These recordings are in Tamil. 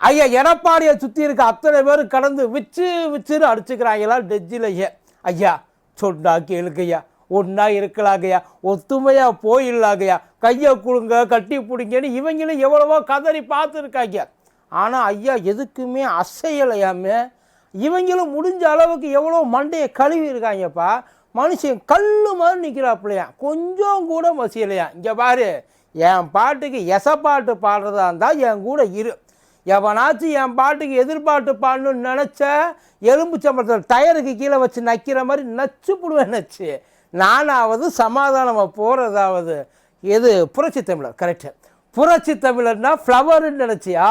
ஐயா எடப்பாடியை சுற்றி இருக்க அத்தனை பேர் கடந்து விச்சு விச்சுன்னு அடிச்சுக்கிறாங்களா டெஜ்ஜிலையே ஐயா சொன்னா கேளுக்கையா ஒன்றா இருக்கலாங்கய்யா ஒத்துமையாக போயிடலாங்கய்யா கையை கொடுங்க கட்டி பிடிங்கன்னு இவங்களும் எவ்வளவோ கதறி பார்த்துருக்காங்க. ஆனால் ஐயா எதுக்குமே அசையலையாமே. இவங்களும் முடிஞ்ச அளவுக்கு எவ்வளோ மண்டையை கழுவி இருக்காங்கப்பா மனுஷன் கல் மாதிரி நிற்கிறாப்புலையா. கொஞ்சம் கூட மசியலையா. இங்கே பாரு என் பாட்டுக்கு எசப்பாட்டு பாடுறதா இருந்தால் என் கூட இரு. எவனாச்சும் என் பாட்டுக்கு எதிர்பாட்டு பாடணும்னு நினச்ச எலும்பு சம்பளத்தில் டயருக்கு கீழே வச்சு நக்கிற மாதிரி நச்சு போடுவேன் நச்சு. நானாவது சமாதானமாக போகிறதாவது எது? புரட்சி தமிழர் கரெக்டு புரட்சி தமிழர்னா ஃப்ளவர்னு நினச்சியா?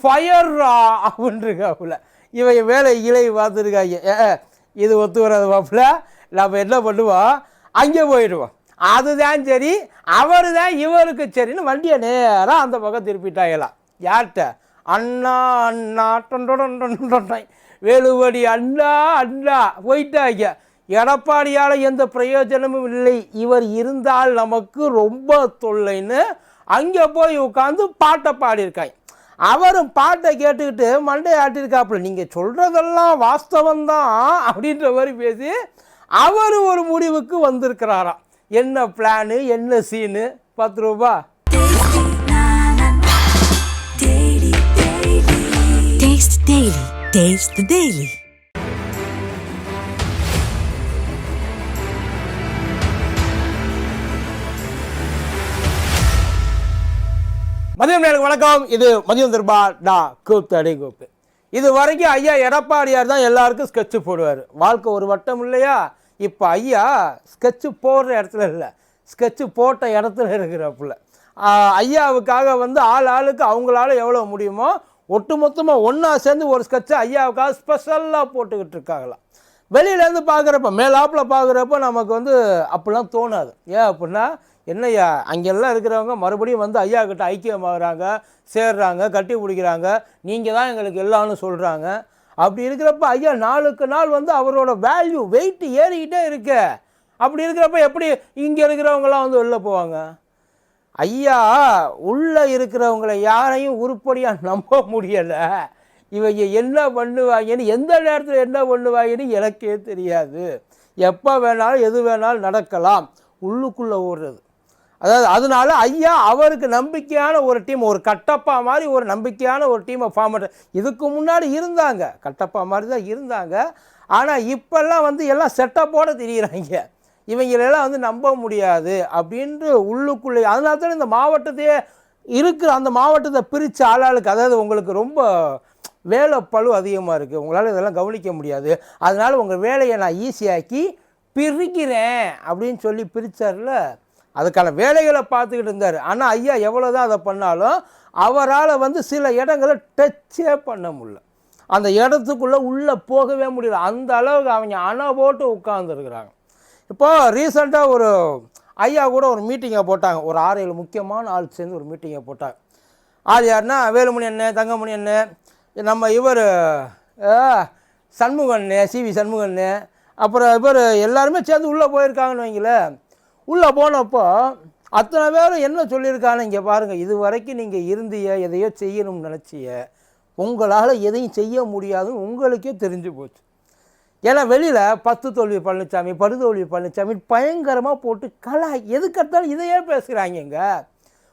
ஃபயர்ரா அப்படின்ருக்காப்புல இவன் வேலை இலை பார்த்துருக்காங்க ஏ, இது ஒத்து வராது வாப்பில் நம்ம என்ன பண்ணுவோம்? அங்கே போயிடுவோம். அதுதான் சரி அவர் தான் இவருக்கு சரின்னு வண்டியை நேராக அந்த பக்கம் திருப்பிட்டாங்களாம். யார்கிட்ட? அண்ணா அண்ணா டொண்டொடன் வேலுவடி அண்ணா அண்ணா. போயிட்டாங்க. எடப்பாடியால் எந்த பிரயோஜனமும் இல்லை. இவர் இருந்தால் நமக்கு ரொம்ப தொல்லைன்னு அங்கே போய் உட்காந்து பாட்டை பாடியிருக்காய். அவரும் பாட்டை கேட்டுக்கிட்டு மண்டை ஆட்டியிருக்காப்புல. நீங்கள் சொல்கிறதெல்லாம் வாஸ்தவம் தான் அப்படின்ற மாதிரி பேசி அவர் ஒரு முடிவுக்கு வந்திருக்கிறாராம். என்ன பிளானு என்ன சீனு பத்து ரூபா. Daily. Taste the Daily. மதியம் நேரம் வணக்கம். இது மதியம் திருபா டா கூத்தடி கூப்பு இது வரைக்கும் ஐயா எடப்பாடியார் தான் எல்லாருக்கும் ஸ்கெட்சு போடுவார். வாழ்க்கை ஒரு வட்டம் இல்லையா? இப்போ ஐயா ஸ்கெட்சு போடுற இடத்துல இல்லை. ஸ்கெட்சு போட்ட இடத்துல இருக்கிறப்பல. ஐயாவுக்காக வந்து ஆள் ஆளுக்கு அவங்களால எவ்வளோ முடியுமோ ஒட்டுமொத்தமாக ஒன்றா சேர்ந்து ஒரு ஸ்கெட்சை ஐயாவுக்காக ஸ்பெஷலாக போட்டுக்கிட்டு இருக்காங்களாம் வெளியிலேருந்து பார்க்குறப்ப மேலாப்பில் பார்க்குறப்ப நமக்கு வந்து அப்படிலாம் தோணாது. ஏன் அப்படின்னா என்னய்யா அங்கெல்லாம் இருக்கிறவங்க மறுபடியும் வந்து ஐயா கிட்ட ஐக்கியமாகறாங்க சேர்றாங்க கட்டி பிடிக்கிறாங்க நீங்கள் தான் எங்களுக்கு எல்லாம்னு சொல்கிறாங்க அப்படி இருக்கிறப்ப ஐயா நாளுக்கு நாள் வந்து அவரோட வேல்யூ வெயிட் ஏறிக்கிட்டே இருக்கு. அப்படி இருக்கிறப்ப எப்படி இங்கே இருக்கிறவங்களாம் வந்து வெளில போவாங்க? ஐயா உள்ளே இருக்கிறவங்களை யாரையும் உருப்படியாக நம்ப முடியலை. இவங்க என்ன பண்ணுவாங்கன்னு எந்த நேரத்தில் என்ன பண்ணுவாங்கன்னு எனக்கே தெரியாது. எப்போ வேணாலும் எது வேணாலும் நடக்கலாம். உள்ளுக்குள்ளே ஓடுறது. அதாவது அதனால ஐயா அவருக்கு நம்பிக்கையான ஒரு டீம் ஒரு கட்டப்பா மாதிரி ஒரு நம்பிக்கையான ஒரு டீமை ஃபார்ம் பண்ணுற இதுக்கு முன்னாடி இருந்தாங்க. கட்டப்பா மாதிரி தான் இருந்தாங்க. ஆனால் இப்போல்லாம் வந்து எல்லாம் செட்டப்போட தெரிகிறாங்க இவங்களெல்லாம் வந்து நம்ப முடியாது அப்படின்ட்டு உள்ளுக்குள்ளே அதனால தான் இந்த மாவட்டத்தையே இருக்கிற அந்த மாவட்டத்தை பிரித்து ஆளாளுக்கு அதாவது உங்களுக்கு ரொம்ப வேலை பளு அதிகமாக இருக்குது உங்களால் இதெல்லாம் கவனிக்க முடியாது. அதனால் உங்கள் வேலையை நான் ஈஸியாக்கி பிரிக்கிறேன் அப்படின்னு சொல்லி பிரித்தார்ல அதுக்கான வேலைகளை பார்த்துக்கிட்டு இருந்தார். ஆனால் ஐயா எவ்வளோ தான் அதை பண்ணாலும் அவரால் வந்து சில இடங்களை டச்சே பண்ண முடியல. அந்த இடத்துக்குள்ளே உள்ளே போகவே முடியல. அந்த அளவுக்கு அவங்க அணை போட்டு உட்காந்துருக்குறாங்க இப்போ ரீசெண்டாக ஒரு ஐயா கூட ஒரு மீட்டிங்கை போட்டாங்க. ஒரு ஆறு ஏழு முக்கியமான ஆள் சேர்ந்து ஒரு மீட்டிங்கை போட்டாங்க. ஆள் யாருன்னா வேலுமணி அண்ணன் தங்கமணி அண்ணன் நம்ம இவர் சண்முகண்ணே சிவி சண்முகண்ணு அப்புறம் இவர் எல்லாருமே சேர்ந்து உள்ளே போயிருக்காங்கன்னு வைங்களேன். உள்ளே போனப்போ அத்தனை பேரும் என்ன சொல்லியிருக்காங்க இங்கே பாருங்கள் இது வரைக்கும் நீங்கள் இருந்திய எதையோ செய்யணும்னு நினச்சிய உங்களால் எதையும் செய்ய முடியாதுன்னு உங்களுக்கே தெரிஞ்சு போச்சு. ஏன்னா வெளியில் பத்து தோல்வி பழனிசாமி படுதோல்வி பழனிசாமி பயங்கரமாக போட்டு கலா எதுக்கெடுத்தாலும் இதையே பேசுகிறாங்கங்க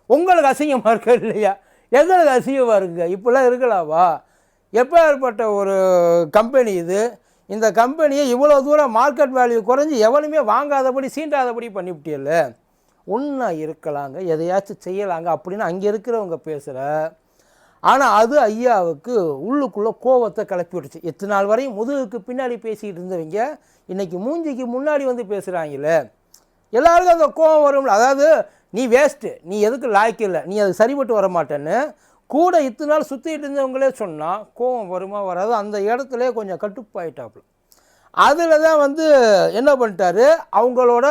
உங்களுக்கு அசிங்கமாக இருக்க இல்லையா? எங்களுக்கு அசிங்கமாக இருக்குங்க. இப்படிலாம் இருக்கலாவா எப்போ ஏற்பட்ட ஒரு கம்பெனி இது? இந்த கம்பெனியை இவ்வளோ தூரம் மார்க்கெட் வேல்யூ குறைஞ்சி எவனுமே வாங்காதபடி சீண்டாதபடி பண்ணிவிட்டியல்ல. ஒன்றா இருக்கலாங்க. எதையாச்சும் செய்யலாங்க. அப்படின்னு அங்கே இருக்கிறவங்க பேசுகிற ஆனால் அது ஐயாவுக்கு உள்ளுக்குள்ளே கோவத்தை கிளப்பி விட்டுச்சு எத்தனை நாள் வரையும் முதுகுக்கு பின்னாடி பேசிக்கிட்டு இருந்தவங்க இன்றைக்கி மூஞ்சிக்கு முன்னாடி வந்து பேசுகிறாங்களே எல்லாருக்கும் அந்த கோவம் வரும்ல. அதாவது நீ வேஸ்ட்டு நீ எதுக்கு லாய்க்கு இல்லை? நீ அது சரிபட்டு வர மாட்டேன்னு கூட இத்தனை நாள் சுற்றிட்டு இருந்தவங்களே சொன்னால் கோவம் வருமா வராது. அந்த இடத்துல கொஞ்சம் கட்டுப்பாயிட்டாப்புல. அதில் தான் வந்து என்ன பண்ணிட்டாரு? அவங்களோட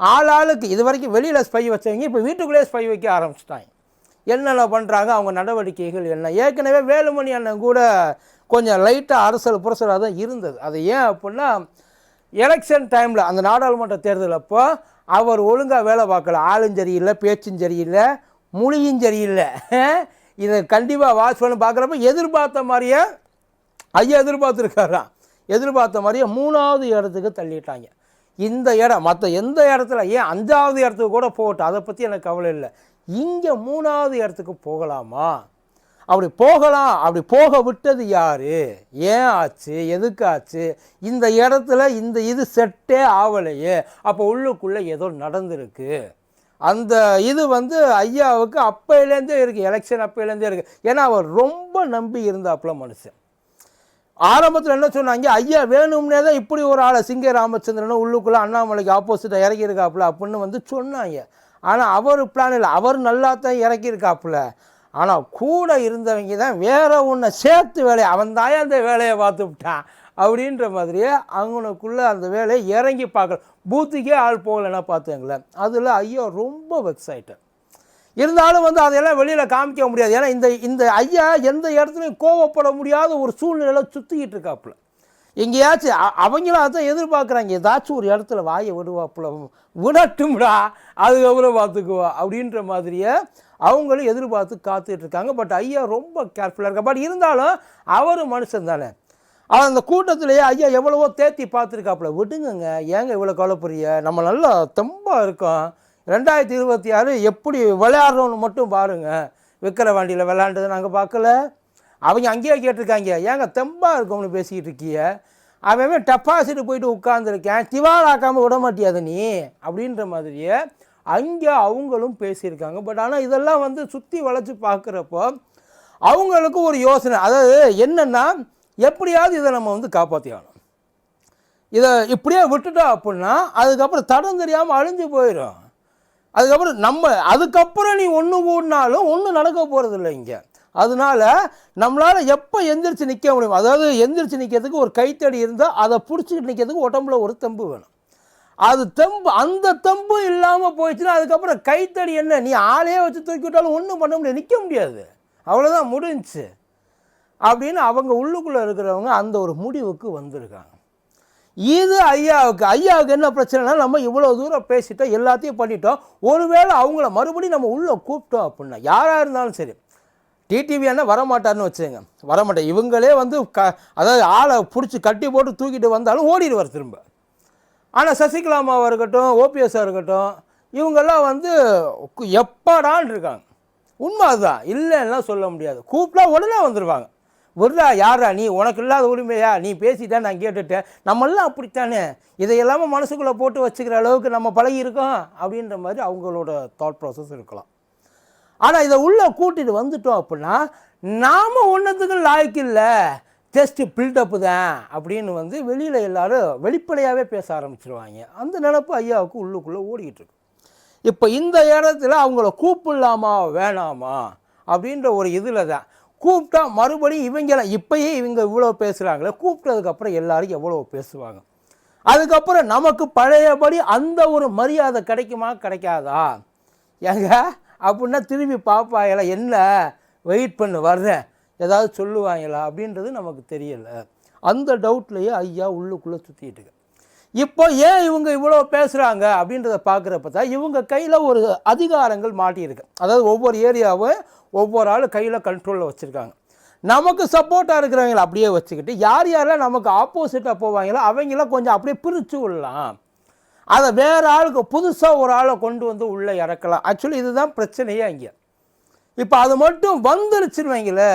ஆளாளுக்கு இது வரைக்கும் வெளியில் ஸ்பை வச்சவங்க இப்போ வீட்டுக்குள்ளேயே ஸ்பை வைக்க ஆரம்பிச்சிட்டாங்க. என்னென்ன பண்ணுறாங்க அவங்க நடவடிக்கைகள் என்ன? ஏற்கனவே வேலுமணி அண்ணன் கூட கொஞ்சம் லைட்டாக அரசல் புரசலாக தான் இருந்தது. அது ஏன் அப்படின்னா எலெக்ஷன் டைமில் அந்த நாடாளுமன்ற தேர்தல் அப்போ அவர் ஒழுங்காக வேலை பார்க்கல. ஆளும் சரியில்லை பேச்சும் சரியில்லை மொழியும் சரியில்லை. இதை கண்டிப்பாக வாட்ச் பண்ணி பார்க்குறப்ப எதிர்பார்த்த மாதிரியே ஐயா எதிர்பார்த்துருக்காராம் எதிர்பார்த்த மாதிரியே மூணாவது இடத்துக்கு தள்ளிட்டாங்க. இந்த இடம் மற்ற எந்த இடத்துல? ஏன் அஞ்சாவது இடத்துக்கு கூட போகட்டும். அதை பற்றி எனக்கு கவலை இல்லை. இங்கே மூணாவது இடத்துக்கு போகலாமா? அப்படி போகலாம். அப்படி போக விட்டது யார்? ஏன் ஆச்சு? எதுக்கு ஆச்சு? இந்த இடத்துல இந்த இது செட்டே ஆகலையே அப்போ உள்ளுக்குள்ளே ஏதோ நடந்திருக்கு. அந்த இது வந்து ஐயாவுக்கு அப்பையிலேருந்தே இருக்குது எலெக்ஷன் அப்பையிலேருந்தே இருக்குது ஏன்னா அவர் ரொம்ப நம்பி இருந்தாப்புல மனுஷன். ஆரம்பத்தில் என்ன சொன்னாங்க? ஐயா வேணும்னே தான் இப்படி ஒரு ஆளை சிங்க ராமச்சந்திரன் உள்ளுக்குள்ளே அண்ணாமலைக்கு ஆப்போசிட்டாக இறங்கியிருக்காப்புல அப்படின்னு வந்து சொன்னாங்க. ஆனால் அவர் பிளான் இல்லை. அவர் நல்லா தான் இறக்கியிருக்காப்புல. ஆனால் கூட இருந்தவங்க தான் வேற ஒன்றை சேர்த்து வேலையை அவன் தாயே அந்த வேலையை பார்த்து விட்டான் அப்படின்ற மாதிரியே அவனுக்குள்ளே அந்த வேலையை இறங்கி பார்க்கல. பூத்துக்கே ஆள் போகலைன்னா பார்த்துங்களேன் அதில் ஐயா ரொம்ப வெக்ஸ் இருந்தாலும் வந்து அதையெல்லாம் வெளியில் காமிக்க முடியாது. ஏன்னா இந்த இந்த ஐயா எந்த இடத்துலையும் கோவப்பட முடியாத ஒரு சூழ்நிலையில் சுற்றிக்கிட்டு இருக்காப்புல. எங்கேயாச்சும் அவங்களும் அதான் எதிர்பார்க்குறாங்க ஏதாச்சும் ஒரு இடத்துல வாயை விடுவாப்புல விடட்டும்டா அதுக்கப்புறம் பார்த்துக்குவா அப்படின்ற மாதிரியே அவங்களும் எதிர்பார்த்து காத்துட்டு இருக்காங்க. பட் ஐயா ரொம்ப கேர்ஃபுல்லாக இருக்கா பட் இருந்தாலும் அவர் மனுஷன் தானே. ஆனால் அந்த கூட்டத்திலேயே ஐயா எவ்வளவோ தேத்தி பார்த்துருக்காப்புல விடுங்கங்க. ஏங்க இவ்வளோ கவலைப்படுறிய நம்ம நல்லா தெம்பாக இருக்கோம். ரெண்டாயிரத்தி இருபத்தி ஆறு எப்படி விளையாடுறோன்னு மட்டும் பாருங்க. விற்கிற வண்டியில் விளையாண்டதை நாங்கள் பார்க்கல. அவங்க அங்கேயே கேட்டிருக்காங்க ஏங்க தெம்பாக இருக்கும்னு பேசிக்கிட்டு இருக்கிய? அவன் டப்பாசிட்டு போயிட்டு உட்காந்துருக்கேன் திவாலாக்காமல் விட மாட்டியாத நீ? அப்படின்ற மாதிரியே அங்கே அவங்களும் பேசியிருக்காங்க. பட் ஆனால் இதெல்லாம் வந்து சுற்றி வளைச்சி பார்க்குறப்போ அவங்களுக்கு ஒரு யோசனை. அதாவது என்னென்னா எப்படியாவது இதை நம்ம வந்து காப்பாற்றியாகணும் இதை இப்படியே விட்டுட்டோம் அப்படின்னா அதுக்கப்புறம் தடம் தெரியாமல் அழிஞ்சு போயிடும். அதுக்கப்புறம் நம்ம அதுக்கப்புறம் நீ ஒன்று கூடினாலும் ஒன்றும் நடக்க போகிறது இல்லை இங்கே. அதனால நம்மளால் எப்போ எந்திரிச்சு நிற்க முடியும் அதாவது எந்திரிச்சு நிற்கிறதுக்கு ஒரு கைத்தடி இருந்தால் அதை பிடிச்சிக்கிட்டு நிற்கிறதுக்கு உடம்புல ஒரு தெம்பு வேணும். அது தெம்பு அந்த தெம்பு இல்லாமல் போயிடுச்சுன்னா அதுக்கப்புறம் கைத்தடி என்ன? நீ ஆளையே வச்சு தூக்கி விட்டாலும் ஒன்றும் பண்ண முடியாது நிற்க முடியாது. அவ்வளோதான் முடிஞ்சிச்சு அப்படின்னு அவங்க உள்ளுக்குள்ளே இருக்கிறவங்க அந்த ஒரு முடிவுக்கு வந்திருக்காங்க. இது ஐயாவுக்கு ஐயாவுக்கு என்ன பிரச்சனைனா நம்ம இவ்வளோ தூரம் பேசிட்டோம் எல்லாத்தையும் பண்ணிட்டோம். ஒருவேளை அவங்கள மறுபடியும் நம்ம உள்ளே கூப்பிட்டோம் அப்படின்னா யாராக இருந்தாலும் சரி டிடிவி அண்ணா வரமாட்டார்னு வச்சுங்க வரமாட்டேன். இவங்களே வந்து க அதாவது ஆளை பிடிச்சி கட்டி போட்டு தூக்கிட்டு வந்தாலும் ஓடிடுவார் திரும்ப. ஆனால் சசிகலாமாவாக இருக்கட்டும் ஓபிஎஸ்ஸாக இருக்கட்டும் இவங்கெல்லாம் வந்து கு- இருக்காங்க. உண்மை அதுதான். இல்லைன்னா சொல்ல முடியாது. கூப்பிட்டா உடனே வந்துடுவாங்க விட்றா யாரா நீ? உனக்கு இல்லாத உரிமையா? நீ பேசிட்டேன் நான் கேட்டுட்டேன். நம்மெல்லாம் அப்படித்தானே? இதையெல்லாம மனசுக்குள்ளே போட்டு வச்சுக்கிற அளவுக்கு நம்ம பழகி இருக்கோம் அப்படின்ற மாதிரி அவங்களோட தாட் ப்ராசஸ் இருக்கலாம். ஆனால் இதை உள்ளே கூட்டிட்டு வந்துட்டோம் அப்படின்னா நாம் ஒன்றத்துக்கு லாய்க்கு இல்லை. ஜஸ்ட்டு பில்டப்பு தான் அப்படின்னு வந்து வெளியில் எல்லாரும் வெளிப்படையாகவே பேச ஆரம்பிச்சிருவாங்க. அந்த நினப்பு ஐயாவுக்கு உள்ளுக்குள்ளே ஓடிக்கிட்டு இருக்கு. இப்போ இந்த இடத்துல அவங்கள கூப்பிடலாமா வேணாமா அப்படின்ற ஒரு இதில் தான். கூப்பிட்டா மறுபடியும் இவங்கெல்லாம் இப்பயே இவங்க இவ்வளோ பேசுகிறாங்களே கூப்பிட்டதுக்கப்புறம் எல்லாரும் எவ்வளோ பேசுவாங்க. அதுக்கப்புறம் நமக்கு பழையபடி அந்த ஒரு மரியாதை கிடைக்குமா கிடைக்காதா? ஏங்க அப்படின்னா திரும்பி பார்ப்பாங்களா என்ன? வெயிட் பண்ணு வர்றேன். ஏதாவது சொல்லுவாங்களா? அப்படின்றது நமக்கு தெரியலை. அந்த டவுட்லேயே ஐயா உள்ளுக்குள்ளே சுற்றிட்டு இப்போ ஏன் இவங்க இவ்வளோ பேசுகிறாங்க அப்படின்றத பார்க்குறப்ப தான் இவங்க கையில் ஒரு அதிகாரங்கள் மாட்டியிருக்கு. அதாவது ஒவ்வொரு ஏரியாவும் ஒவ்வொரு ஆள் கையில் கண்ட்ரோலில் வச்சுருக்காங்க. நமக்கு சப்போர்ட்டாக இருக்கிறவங்கள அப்படியே வச்சுக்கிட்டு யார் யாரெல்லாம் நமக்கு ஆப்போசிட்டாக போவாங்களோ அவங்கள கொஞ்சம் அப்படியே பிரித்து விடலாம். அதை வேறு ஆளுக்கு புதுசாக ஒரு ஆளை கொண்டு வந்து உள்ளே இறக்கலாம். ஆக்சுவலி இதுதான் பிரச்சனையே இங்கே. இப்போ அது மட்டும் வந்துருச்சுன்னு அவரை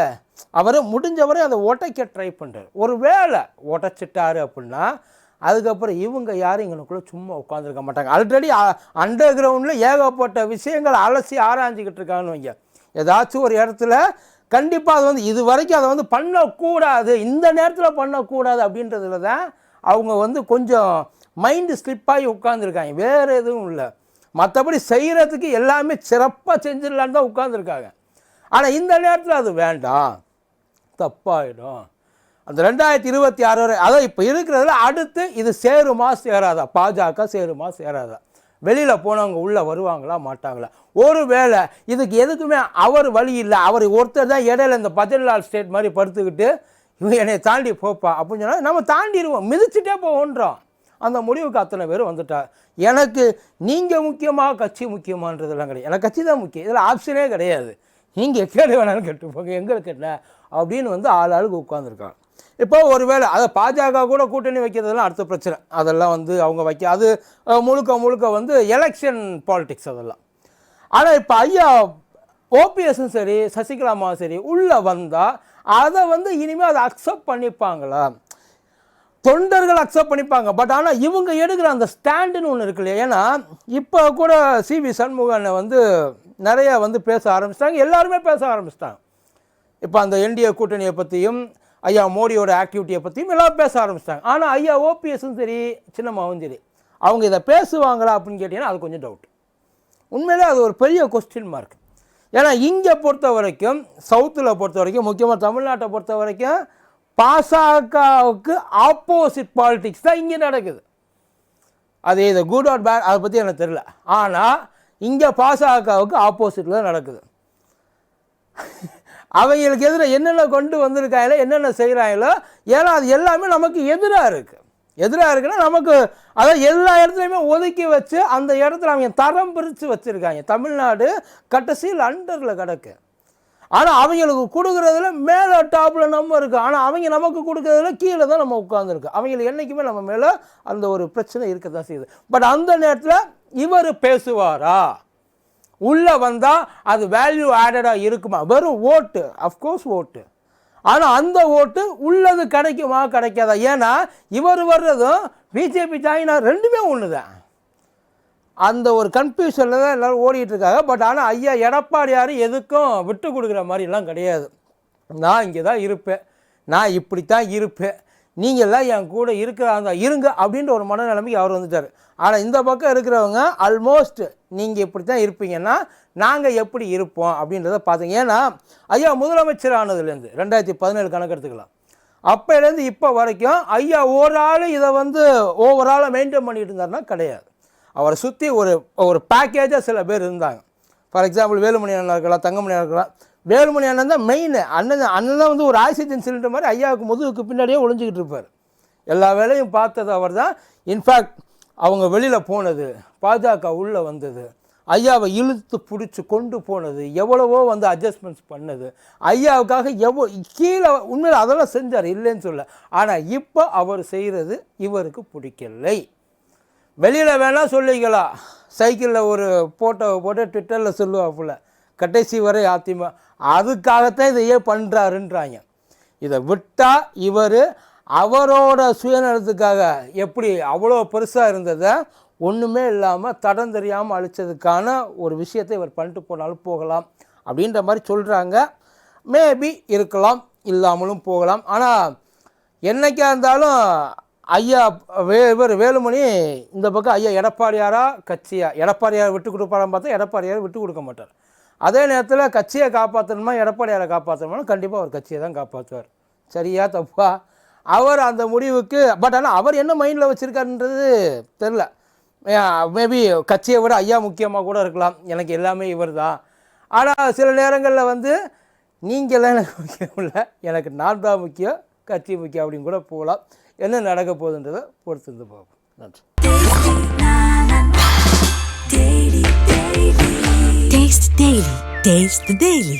அவர் முடிஞ்சவரை அதை உடைக்க ட்ரை பண்ணுறாரு ஒரு வேளை உடைச்சிட்டாரு அப்படின்னா அதுக்கப்புறம் இவங்க யாரும் எங்களுக்குள்ளே சும்மா உட்காந்துருக்க மாட்டாங்க. ஆல்ரெடி அண்டர் கிரவுண்டில் ஏகப்பட்ட விஷயங்களை அலசி ஆராய்ஞ்சிக்கிட்டு இருக்காங்கன்னு வைங்க. ஏதாச்சும் ஒரு இடத்துல கண்டிப்பாக அது வந்து இது வரைக்கும் அதை வந்து பண்ணக்கூடாது. இந்த நேரத்தில் பண்ணக்கூடாது அப்படின்றதுல தான் அவங்க வந்து கொஞ்சம் மைண்டு ஸ்லிப்பாகி உட்காந்துருக்காங்க வேறு எதுவும் இல்லை. மற்றபடி செய்கிறதுக்கு எல்லாமே சிறப்பாக செஞ்சிடலான்னு தான் உட்காந்துருக்காங்க ஆனால் இந்த நேரத்தில் அது வேண்டாம். தப்பாயிடும். அந்த ரெண்டாயிரத்தி இருபத்தி ஆறு வரை அதான் இப்போ இருக்கிறதுல அடுத்து இது சேருமா சேராதா? பாஜக சேருமா சேராதா? வெளியில் போனவங்க உள்ளே வருவாங்களா மாட்டாங்களா? ஒரு வேளை இதுக்கு எதுக்குமே அவர் வழி இல்லை. அவர் ஒருத்தர் தான் இடையில இந்த பஜன்லால் ஸ்டேட் மாதிரி படுத்துக்கிட்டு இவங்க என்னை தாண்டி போப்பா அப்படின்னு சொன்னால் நம்ம தாண்டிடுவோம். மிதிச்சுட்டே போவோன்றோம். அந்த முடிவுக்கு அத்தனை பேர் வந்துட்டார் எனக்கு நீங்கள் முக்கியமாக கட்சி முக்கியமான்றதெல்லாம் கிடையாது. எனக்கு கட்சி தான் முக்கியம். இதில் ஆப்ஷனே கிடையாது. நீங்கள் கேடு வேணாலும் கேட்டு போங்க. எங்களுக்கு என்ன? அப்படின்னு வந்து ஆள் ஆளுக்கு உட்காந்துருக்காங்க இப்போ ஒருவேளை அதை பாஜக கூட கூட்டணி வைக்கிறதெல்லாம் அடுத்த பிரச்சனை. அதெல்லாம் வந்து அவங்க வைக்க அது முழுக்க முழுக்க வந்து எலெக்ஷன் பாலிடிக்ஸ் அதெல்லாம். ஆனால் இப்போ ஐயா ஓபிஎஸும் சரி சசிகலாமாவும் சரி உள்ளே வந்தால் அதை வந்து இனிமேல் அதை அக்செப்ட் பண்ணிப்பாங்களா? தொண்டர்கள் அக்செப்ட் பண்ணிப்பாங்க. பட் ஆனால் இவங்க எடுக்கிற அந்த ஸ்டாண்டுன்னு ஒன்று இருக்கு இல்லையா? ஏன்னா இப்போ கூட சிவி சண்முகனை வந்து நிறைய வந்து பேச ஆரம்பிச்சிட்டாங்க. எல்லாருமே பேச ஆரம்பிச்சிட்டாங்க. இப்போ அந்த என்டிஏ கூட்டணியை பற்றியும் ஐயா மோடியோட ஆக்டிவிட்டியை பற்றியும் எல்லாம் பேச ஆரம்பிச்சிட்டாங்க. ஆனால் ஐயா ஓபிஎஸும் சரி சின்னம்மாவும் சரி அவங்க இதை பேசுவாங்களா அப்படின்னு கேட்டிங்கன்னா அது கொஞ்சம் டவுட் உண்மையிலே அது ஒரு பெரிய கொஸ்டின் மார்க் ஏன்னா இங்கே பொறுத்த வரைக்கும் சவுத்தில் பொறுத்த வரைக்கும் முக்கியமாக தமிழ்நாட்டை பொறுத்த வரைக்கும் பாசகவுக்கு ஆப்போசிட் பாலிடிக்ஸ் தான் இங்கே நடக்குது. அது இது குட் ஆர் பேட் அதை பற்றி எனக்கு தெரில ஆனால் இங்கே பாசகவுக்கு ஆப்போசிட்டில் தான் நடக்குது. அவங்களுக்கு எதிராக என்னென்ன கொண்டு வந்திருக்காங்களோ என்னென்ன செய்கிறாங்களோ ஏன்னா அது எல்லாமே நமக்கு எதிராக இருக்குது எதிராக இருக்குன்னா நமக்கு அதாவது எல்லா இடத்துலையுமே ஒதுக்கி வச்சு அந்த இடத்துல அவங்க தரம் பிரித்து வச்சுருக்காங்க. தமிழ்நாடு கடைசியில் அண்டரில் கிடக்கு. ஆனால் அவங்களுக்கு கொடுக்குறதுல மேலே டாப்பில் நம்ம இருக்குது ஆனால் அவங்க நமக்கு கொடுக்குறதுல கீழே தான் நம்ம உட்காந்துருக்கு அவங்களுக்கு என்றைக்குமே நம்ம மேலே அந்த ஒரு பிரச்சனை இருக்க தான் செய்யுது. பட் அந்த நேரத்தில் இவர் பேசுவாரா? உள்ளே வந்தால் அது வேல்யூ ஆடடாக இருக்குமா? வெறும் ஓட்டு. அஃப்கோர்ஸ் ஓட்டு. ஆனால் அந்த ஓட்டு உள்ளது கிடைக்குமா? கிடைக்காதா? ஏன்னா இவர் வர்றதும் பிஜேபி சாயினா ரெண்டுமே ஒன்று தான் அந்த ஒரு கன்ஃபியூஷனில் தான் எல்லோரும் ஓடிக்கிட்டு இருக்காங்க. பட் ஆனால் ஐயா எடப்பாடியார் எதுக்கும் விட்டு கொடுக்குற மாதிரிலாம் கிடையாது. நான் இங்கே தான் இருப்பேன். நான் இப்படி தான் இருப்பேன். நீங்கள்லாம் என் கூட இருக்கிறாங்க இருங்க அப்படின்ற ஒரு மனநிலைமைக்கு அவர் வந்துட்டார். ஆனால் இந்த பக்கம் இருக்கிறவங்க ஆல்மோஸ்ட் நீங்கள் இப்படி தான் இருப்பீங்கன்னா நாங்கள் எப்படி இருப்போம் அப்படின்றத பார்த்தீங்க ஏன்னா ஐயா முதலமைச்சர் ஆனதுலேருந்து ரெண்டாயிரத்தி பதினேழு கணக்கெடுத்துக்கலாம். அப்போலேருந்து இப்போ வரைக்கும் ஐயா ஒரு ஆள் இதை வந்து ஓவராலாக மெயின்டைன் பண்ணிகிட்டு இருந்தாருன்னா கிடையாது. அவரை சுற்றி ஒரு ஒரு பேக்கேஜாக சில பேர் இருந்தாங்க. ஃபார் எக்ஸாம்பிள் வேலுமணி அண்ணன் இருக்கலாம் தங்கமணி இருக்கலாம். வேலுமணி அண்ணன் தான் மெயின் அண்ணன் அண்ணன் தான் வந்து ஒரு ஆக்சிஜன் சிலிண்டர் மாதிரி ஐயாவுக்கு முதுகுக்கு பின்னாடியே ஒளிஞ்சிக்கிட்டு இருப்பார். எல்லா வேலையும் பார்த்தது அவர் தான் இன்ஃபேக்ட் அவங்க வெளியில் போனது பாஜக உள்ளே வந்தது. ஐயாவை இழுத்து பிடிச்சி கொண்டு போனது எவ்வளவோ வந்து அட்ஜஸ்ட்மெண்ட்ஸ் பண்ணது. ஐயாவுக்காக எவ்வளோ கீழே உண்மையில் அதெல்லாம் செஞ்சார் இல்லைன்னு சொல்ல ஆனால் இப்போ அவர் செய்கிறது இவருக்கு பிடிக்கலை. வெளியில் வேணால் சொல்லிக்கலாம் சைக்கிளில் ஒரு ஃபோட்டோவை போட்டு ட்விட்டரில் சொல்லுவாப்புல. கடைசி வரை அதிமுக அதுக்காகத்தான் இதை ஏன் பண்ணுறாருன்றாங்க இதை விட்டால் இவர் அவரோட சுயநலத்துக்காக எப்படி அவ்வளோ பெருசாக இருந்ததை ஒன்றுமே இல்லாமல் தடம் தெரியாமல் அழிச்சதுக்கான ஒரு விஷயத்தை இவர் பண்ணிட்டு போனாலும் போகலாம் அப்படின்ற மாதிரி சொல்கிறாங்க மேபி இருக்கலாம் இல்லாமலும் போகலாம். ஆனால் என்னைக்கா இருந்தாலும் ஐயா வே இவர் வேலுமணி இந்த பக்கம் ஐயா எடப்பாடியாரா கட்சியா? எடப்பாடியார் விட்டு கொடுப்பாரான்னு பார்த்தா எடப்பாடியார் விட்டு கொடுக்க மாட்டார். அதே நேரத்தில் கட்சியை காப்பாற்றணுமா எடப்பாடியாரை காப்பாற்றணுமா கண்டிப்பாக அவர் கட்சியை தான் காப்பாற்றுவார் சரியா தப்பா? அவர் அந்த முடிவுக்கு பட் ஆனால் அவர் என்ன மைண்டில் வச்சுருக்காருன்றது தெரில மேபி கட்சியை விட ஐயா முக்கியமாக கூட இருக்கலாம். எனக்கு எல்லாமே இவர் தான். ஆனால் சில நேரங்களில் வந்து நீங்கள்லாம் எனக்கு முக்கியம் இல்லை. எனக்கு நான் தான் முக்கியம் கட்சி முக்கியம் அப்படின்னு கூட போகலாம். என்ன நடக்க போகுதுன்றதை பொறுத்து இருந்து பார்ப்போம் நன்றி Taste the Daily. Taste the Daily.